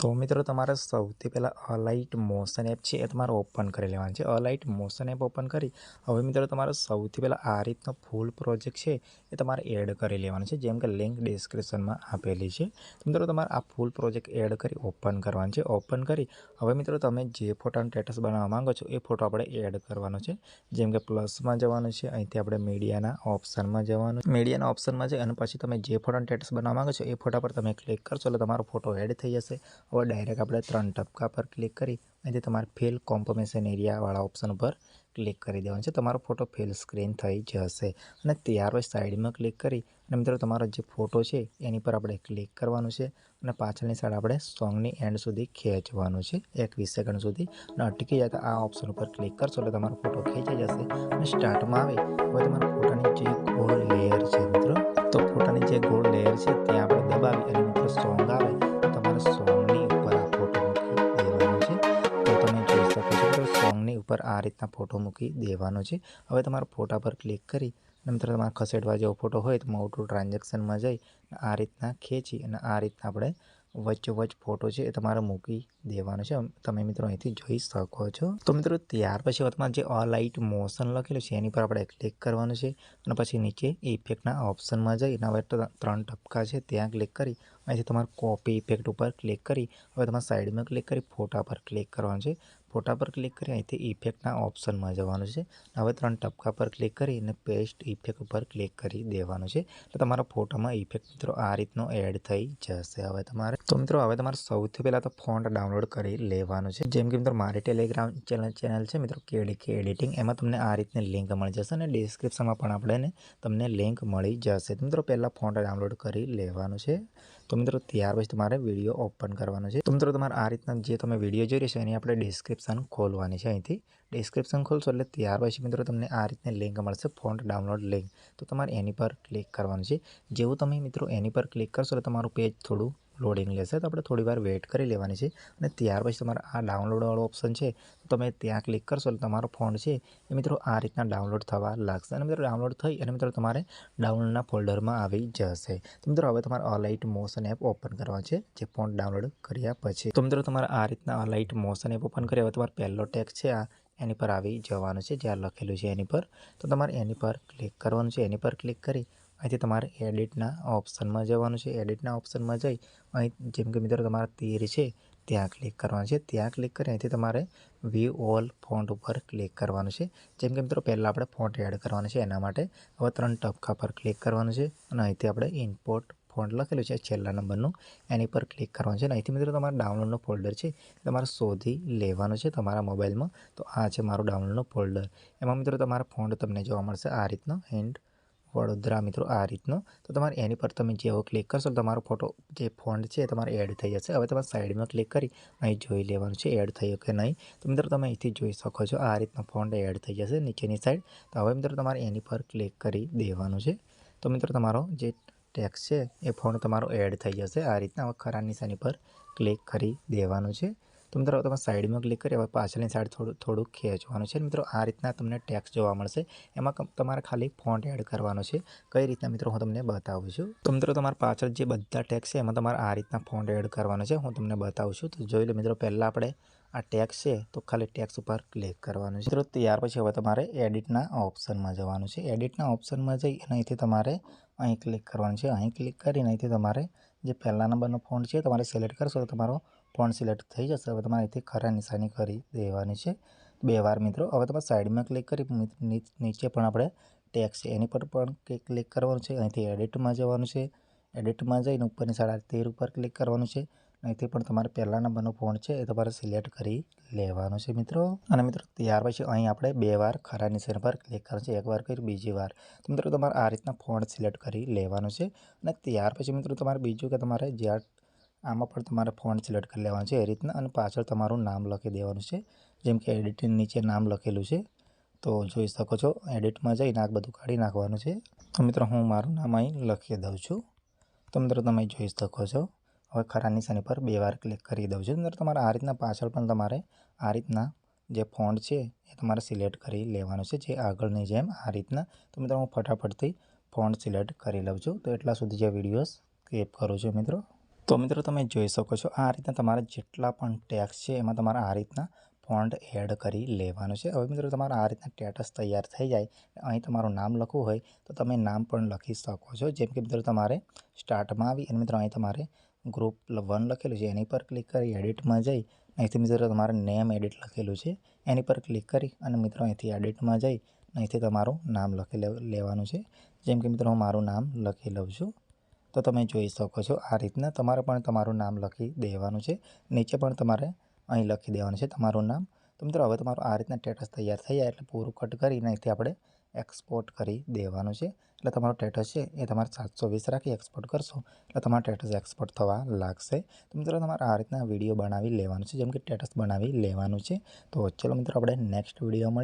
તો મિત્રો, તમારે સૌથી પહેલાં અલાઇટ મોશન એપ છે એ તમારે ઓપન કરી લેવાનું છે. અલાઇટ મોશન એપ ઓપન કરી હવે મિત્રો, તમારે સૌથી પહેલાં આ રીતનો ફૂલ પ્રોજેક્ટ છે એ તમારે એડ કરી લેવાનું છે, જેમ કે લિંક ડિસ્ક્રિપ્શનમાં આપેલી છે. મિત્રો, તમારે આ ફૂલ પ્રોજેક્ટ એડ કરી ઓપન કરવાનું છે. ઓપન કરી હવે મિત્રો, તમે જે ફોટાનું સ્ટેટસ બનાવવા માંગો છો એ ફોટો આપણે એડ કરવાનો છે. જેમ કે પ્લસમાં જવાનું છે, અહીંથી આપણે મીડિયાના ઓપ્શનમાં જવાનું મીડિયાના ઓપ્શનમાં જઈ અને પછી તમે જે ફોટાનું સ્ટેટસ બનાવવા માંગો છો એ ફોટા પર તમે ક્લિક કરશો એટલે તમારો ફોટો એડ થઈ જશે. હવે ડાયરેક્ટ આપણે ત્રણ ટપકા પર ક્લિક કરી અહીંથી તમારે ફેલ કોમ્પોમેશન એરિયાવાળા ઓપ્શન ઉપર ક્લિક કરી દેવાનું છે. તમારો ફોટો ફેલ સ્ક્રીન થઈ જશે. અને ત્યાર પછી સાઈડમાં ક્લિક કરી અને મિત્રો તમારો જે ફોટો છે એની પર આપણે ક્લિક કરવાનું છે અને પાછળની સાઈડ આપણે સોંગની એન્ડ સુધી ખેંચવાનું છે. એક વીસ સેકન્ડ સુધી અને અટકી જાય તો આ ઓપ્શન ઉપર ક્લિક કરશો એટલે તમારો ફોટો ખેંચાઈ જશે અને સ્ટાર્ટમાં આવે. હવે તમારા ફોટાની જે ગોળ લેયર છે મિત્રો, તો ફોટાની જે ગોળ લેયર છે, ત્યાં આપણે દબાવી અને આ રીતના ફોટો મૂકી દેવાનો છે. હવે તમારા ફોટા પર ક્લિક કરી અને મિત્રો તમારે ખસેડવા જેવો ફોટો હોય તો મોટું ટ્રાન્ઝેક્શનમાં જઈ આ રીતના ખેંચી અને આ રીતના આપણે વચ્ચોવચ્ચ ફોટો છે એ તમારે મૂકી દેવાનો છે. તમે મિત્રો અહીંથી જોઈ શકો છો. તો મિત્રો, ત્યાર પછી વર્તમાન જે લાઇટ મોશન લખેલું છે, એની પર આપણે ક્લિક કરવાનું છે અને પછી નીચે ઇફેક્ટના ઓપ્શનમાં જઈ એના ત્રણ ટપકા છે. ત્યાં ક્લિક કરી, અહીંથી તમારે કોપી ઇફેક્ટ ઉપર ક્લિક કરી, હવે તમારે સાઈડમાં ક્લિક કરી, ફોટા પર ક્લિક કરવાનું છે. ફોટા પર ક્લિક કરી, અહીંથી ઇફેક્ટના ઓપ્શનમાં જવાનું છે. હવે ત્રણ ટપકા પર ક્લિક કરી અને પેસ્ટ ઇફેક્ટ ઉપર ક્લિક કરી દેવાનું છે. તો તમારા ફોટામાં ઇફેક્ટ મિત્રો આ રીતનો એડ થઈ જશે. હવે તમારે, તો મિત્રો, હવે તમારે સૌથી પહેલાં તો ફોન્ટ ડાઉનલોડ કરી લેવાનું છે. જેમ કે મિત્રો, મારી ટેલિગ્રામ ચેનલ ચેનલ છે મિત્રો કેડીકે એડિટિંગ, એમાં તમને આ રીતની લિંક મળી જશે અને ડિસ્ક્રિપ્શનમાં પણ આપણે તમને લિંક મળી જશે. તો મિત્રો, પહેલાં ફોન્ટ ડાઉનલોડ કરી લેવાનું છે. તો મિત્રો, ત્યાર પછી તમારે વીડિયો ઓપન કરવાનો છે. તો મિત્રો, તમારે આ રીતના જે તમે વીડિયો જોઈ રહ્યો છો, એની આપણે ડિસ્ક્રિપ્શન ખોલવાની છે અહીંથી. ડિસ્ક્રિપ્શન ખોલશો એટલે ત્યાર પછી મિત્રો, તમને આ રીતની લિંક મળશે ફોન્ટ ડાઉનલોડ લિંક તો તમારે એની પર ક્લિક કરવાનું છે. જેવું તમે મિત્રો, એની પર ક્લિક કરશો એટલે તમારું પેજ થોડું લોડિંગ લેશે, તો આપણે થોડી વાર વેઇટ કરી લેવાની છે. અને ત્યાર પછી તમારે આ ડાઉનલોડવાળો ઓપ્શન છે તમે ત્યાં ક્લિક કરશો, એટલે તમારો ફોન છે, એ મિત્રો આ રીતના ડાઉનલોડ થવા લાગશે. અને મિત્રો ડાઉનલોડ થઈ, અને મિત્રો તમારે ડાઉનલોડના ફોલ્ડરમાં આવી જશે. તો મિત્રો હવે તમારે અલાઇટ મોશન એપ ઓપન કરવા છે, જે ફોન ડાઉનલોડ કર્યા પછી. તો મિત્રો તમારે આ રીતના અલાઇટ મોશન એપ ઓપન કરી હવે તમારો પહેલો ટેક્સ છે, આ એની પર આવી જવાનું છે, જ્યાં લખેલું છે એની પર. તો તમારે એની પર ક્લિક કરવાનું છે, એની પર ક્લિક કરી અહીંથી તમારે એડિટના ઓપ્શનમાં જવાનું છે. એડિટના ઓપ્શનમાં જઈ અહીં જેમ કે મિત્રો તમારા તીર છે, ત્યાં ક્લિક કરવાનું છે. ત્યાં ક્લિક કરી અહીંથી તમારે વ્યૂ ઓલ ફોન્ટ ઉપર ક્લિક કરવાનું છે. જેમ કે મિત્રો પહેલાં આપણે ફોન્ટ એડ કરવાનું છે, એના માટે હવે ત્રણ ટપકા પર ક્લિક કરવાનું છે અને અહીંથી આપણે ઇમ્પોર્ટ ફોન્ટ લખેલું છે છેલ્લા નંબરનું. એની પર ક્લિક કરવાનું છે અને અહીંથી મિત્રો તમારા ડાઉનલોડનું ફોલ્ડર છે તમારે શોધી લેવાનું છે તમારા મોબાઈલમાં. તો આ છે મારું ડાઉનલોડનું ફોલ્ડર એમાં મિત્રો તમારા ફોન્ટ તમને જોવા મળશે આ રીતનો. એન્ડ વડોદરા મિત્રો આ રીતનો. તો તમારે એની પર તમે જેવો ક્લિક કરશો, તમારો ફોટો જે ફોન્ટ છે તમારે એડ થઈ જશે. હવે તમારે સાઈડમાં ક્લિક કરી અહીં જોઈ લેવાનું છે એડ થયો કે નહીં. તો મિત્રો તમે અહીંથી જોઈ શકો છો આ રીતનો ફોન્ટ એડ થઈ જશે નીચેની સાઈડ તો હવે મિત્રો તમારે એની પર ક્લિક કરી દેવાનું છે. તો મિત્રો તમારો જે ટેક્સ છે એ ફોન્ટ તમારો એડ થઈ જશે. આ રીતના હવે ખરા નિશાની પર ક્લિક કરી દેવાનું છે. તો મિત્રો તમે સાઈડમાં ક્લિક કરી, હવે પાછળની સાઈડ થોડું, થોડુંક ખેંચવાનું છે. મિત્રો, આ રીતના તમને ટેક્સ જોવા મળશે. એમાં તમારે ખાલી ફોન્ટ એડ કરવાનો છે. કઈ રીતના મિત્રો, હું તમને બતાવું છું. તો મિત્રો, તમારા પાછળ જે બધા ટેક્સ છે, એમાં તમારે આ રીતના ફોન્ટ એડ કરવાનો છે. હું તમને બતાવું છું. તો જોઈ લો મિત્રો, પહેલાં આપણે આ ટેક્સ છે, તો ખાલી ટેક્સ ઉપર ક્લિક કરવાનું છે. મિત્રો, ત્યાર પછી હવે તમારે એડિટના ઓપ્શનમાં જવાનું છે. એડિટના ઓપ્શનમાં જઈ અને અહીંથી તમારે અહીં ક્લિક કરવાનું છે. અહીં ક્લિક કરીને અહીંથી તમારે જે પહેલા નંબરનો ફોન્ટ છે, તમારે સિલેક્ટ કરશો, તો તમારો ફોન્ટ સિલેક્ટ થઈ જશે. હવે તમારે અહીંથી ખરા નિશાની કરી દેવાની છે. બે વાર મિત્રો, હવે તમારે સાઈડમાં ક્લિક કરી નીચે પણ આપણે ટેક્સ એની પર પણ ક્લિક કરવાનું છે. અહીંથી એડિટમાં જવાનું છે. એડિટમાં જઈને ઉપરની સાડા તેર ઉપર ક્લિક કરવાનું છે. અહીંથી પણ તમારે પહેલા નંબરનો ફોન છે એ તમારે સિલેક્ટ કરી લેવાનો છે મિત્રો. અને મિત્રો, ત્યાર પછી અહીં આપણે બે વાર ખરા નિશાન પર ક્લિક કરવાનું છે. એકવાર કરી, બીજી વાર. તો મિત્રો, તમારે આ રીતના ફોન સિલેક્ટ કરી લેવાનું છે. અને ત્યાર પછી મિત્રો, તમારે બીજું કે તમારે જ્યાં આમાં પણ તમારે ફોન સિલેક્ટ કરી લેવાનું છે એ રીતના અને પાછળ તમારું નામ લખી દેવાનું છે. જેમ કે એડિટિંગ નીચે નામ લખેલું છે. તો જોઈ શકો છો, એડિટમાં જઈને આ બધું કાઢી નાખવાનું છે. તો મિત્રો, હું મારું નામ અહીં લખી દઉં છું. તો મિત્રો, તમે જોઈ શકો છો. હવે ખરા નિશાની પર બે વાર ક્લિક કરી દઉં છું. મિત્રો, તમારે આ રીતના પાછળ પણ તમારે આ રીતના જે ફોન્ટ છે એ તમારે સિલેક્ટ કરી લેવાનું છે, જે આગળની જેમ આ રીતના. તો મિત્રો, હું ફટાફટથી ફોન્ટ સિલેક્ટ કરી લઉં છું. તો એટલા સુધી જે વિડીયોઝ સ્કેપ કરું છું મિત્રો. તો મિત્રો તમે જોઈ શકો છો, આ રીતના તમારા જેટલા પણ ટેક્સ છે, એમાં તમારે આ રીતના ફોન્ટ એડ કરી લેવાનું છે. હવે મિત્રો તમારે આ રીતના સ્ટેટસ તૈયાર થઈ જાય, અહીં તમારું નામ લખવું હોય, તો તમે નામ પણ લખી શકો છો. જેમ કે મિત્રો તમારે સ્ટાર્ટમાં આવી, અને મિત્રો અહીં તમારે ગ્રુપ વન લખેલું છે, એની પર ક્લિક કરી એડિટમાં જઈ, અહીંથી મિત્રો તમારે નેમ એડિટ લખેલું છે, એની પર ક્લિક કરી, અને મિત્રો અહીંથી એડિટમાં જઈ, અહીંથી તમારું નામ લખી લેવાનું છે. જેમ કે મિત્રો હું મારું નામ લખી લઉં છું. તો તમે જોઈ શકો છો આ રીતના તમારે પણ તમારું નામ લખી દેવાનું છે. નીચે પણ તમારે અહીં લખી દેવાનું છે તમારું નામ. તો મિત્રો, હવે તમારું આ રીતના સ્ટેટસ તૈયાર થઈ જાય એટલે પૂરું કટ કરીને અહીંથી આપણે એક્સપોર્ટ કરી દેવાનું છે. એટલે તમારું સ્ટેટસ છે એ તમારે સાતસો વીસ રાખી એક્સપોર્ટ કરશો એટલે તમારો સ્ટેટસ એક્સપોર્ટ થવા લાગશે. તો મિત્રો, તમારે આ રીતના વીડિયો બનાવી લેવાનું છે. જેમ કે સ્ટેટસ બનાવી લેવાનું છે. તો ચલો મિત્રો, આપણે નેક્સ્ટ વીડિયો મળી